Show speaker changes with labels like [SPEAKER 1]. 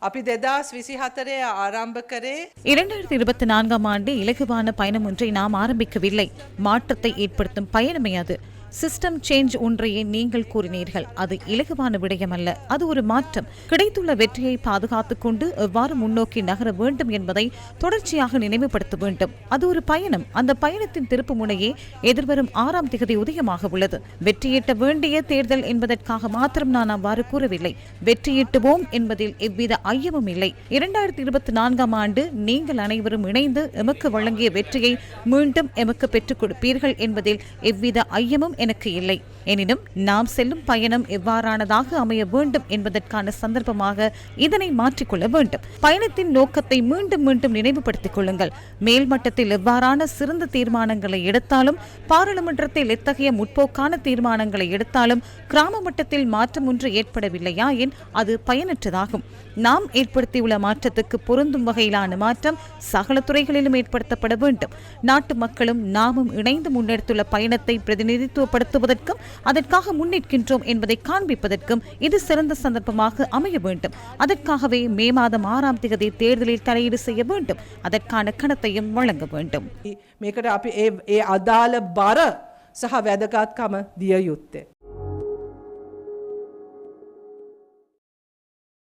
[SPEAKER 1] අපි දෙදස් විසි හතරේ ආරම්භ කරේ
[SPEAKER 2] இரண்டாயிரத்தி இருபத்தி நான்காம் ஆண்டு இலகுவான பயணம் ஒன்றை நாம் ஆரம்பிக்கவில்லை மாற்றத்தை ஏற்படுத்தும் பயணமே அது சிஸ்டம் சேஞ்ச் ஒன்றையே நீங்கள் கூறினீர்கள். அது இலகுவான விடயம் அல்ல அது ஒரு மாற்றம். கிடைத்துள்ள வெற்றியை பாதுகாத்துக் கொண்டு எவ்வாறு முன்னோக்கி நகர வேண்டும் என்பதை தொடர்ச்சியாக நினைவுபடுத்த வேண்டும். அது ஒரு பயணம். அந்த பயணத்தின் திருப்பு முனையே எதிர்வரும் ஆறாம் திகதி உதயமாக உள்ளது. வெற்றியீட்ட வேண்டிய தேர்தல் என்பதற்காக மாத்திரம் நான் அவ்வாறு கூறவில்லை. வெற்றியீட்டுவோம் என்பதில் எவ்வித ஐயமும் இல்லை. இரண்டாயிரத்தி இருபத்தி நான்காம் ஆண்டு நீங்கள் அனைவரும் இணைந்து எமக்கு வழங்கிய வெற்றியை மீண்டும் எமக்கு பெற்றுக் கொடுப்பீர்கள் என்பதில் எவ்வித ஐயமும் எனக்கு இல்லை. எனினும் நாம் செல்லும் பயணம் எவ்வாறானதாக அமைய வேண்டும் என்பதற்கான சந்தர்ப்பமாக இதனை மாற்றிக்கொள்ள வேண்டும். பயணத்தின் நோக்கத்தை மீண்டும் மீண்டும் நினைவுபடுத்திக் கொள்ளுங்கள். மேல்மட்டத்தில் எவ்வாறான சிறந்த தீர்மானங்களை எடுத்தாலும் பாராளுமன்றத்தில் எத்தகைய முற்போக்கான தீர்மானங்களை எடுத்தாலும் கிராம மட்டத்தில் மாற்றம் ஒன்று ஏற்படவில்லையா என் அது பயனற்றதாகும். நாம் ஏற்படுத்தியுள்ள மாற்றத்துக்கு பொருந்தும் வகையிலான மாற்றம் சகல துறைகளிலும் ஏற்படுத்தப்பட வேண்டும். நாட்டு மக்களும் நாமும் இணைந்து முன்னெடுத்துள்ள பயணத்தை பிரதிநிதித்துவப்படுத்துவதற்கும் அதற்காக முன்னிற்கின்றோம் என்பதை காண்பிப்பதற்கும் இது சிறந்த சந்தர்ப்பமாக அமைய வேண்டும் அதற்காகவே மே மாதம் ஆறாம் திகதி தேர்தலில் தலையீடு செய்ய வேண்டும் அதற்கான கணத்தையும் வழங்க வேண்டும்
[SPEAKER 1] මේකට අපි ඒ ඒ අදාළ බර සහ වැදගත්කම දිය යුත්තේ.